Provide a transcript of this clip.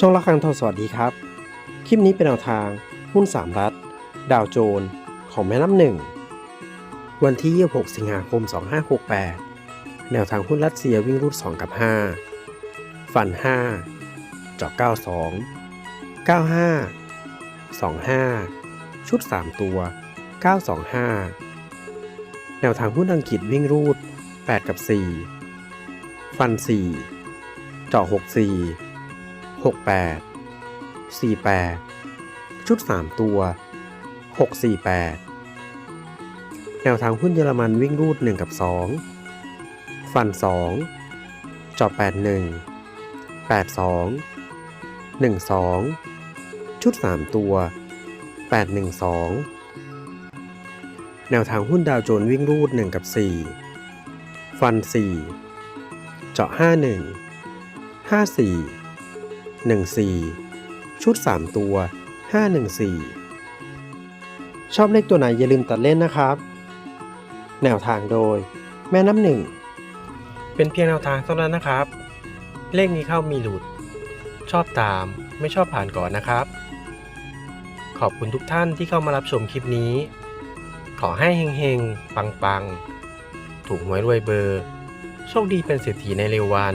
ช่องละครังทองสวัสดีครับ คลิปนี้เป็นแนวทางหุ้นสามรัฐ ดาวโจน ของแม่น้ำหนึ่ง วันที่ 26 สิงหาคม 2568 แนวทางหุ้นรัสเซียวิ่งรูด 2 กับ 5 ฟัน 5 เจาะ 92 95 25 ชุด 3 ตัว 925 แนวทางหุ้นอังกฤษวิ่งรูด 8 กับ 4 ฟัน 4 เจาะ 64 68 48 ชุด 3 ตัว 648 แนวทางหุ้นเยอรมันวิ่งรูด 1 กับ 2 ฟัน 2จาะ81 82 12 ชุด 3 ตัว 812 แนวทางหุ้นดาวโจนวิ่งรูด 1 กับ 4 ฟัน 4 เจาะ 51 54 14 ชุด 3 ตัว 514 ชอบเลขตัวไหนอย่าลืมตัดเล่นนะครับ แนวทางโดย แม่น้ำหนึ่ง เป็นเพียงแนวทางเท่านั้นนะครับ เลขมีเข้ามีหลุด ชอบตามไม่ชอบผ่านก่อนนะครับ ขอบคุณทุกท่านที่เข้ามารับชมคลิปนี้ ขอให้เฮงๆ ปังๆ ถูกหวยรวยเบอร์ โชคดีเป็นเศรษฐีในเร็ววัน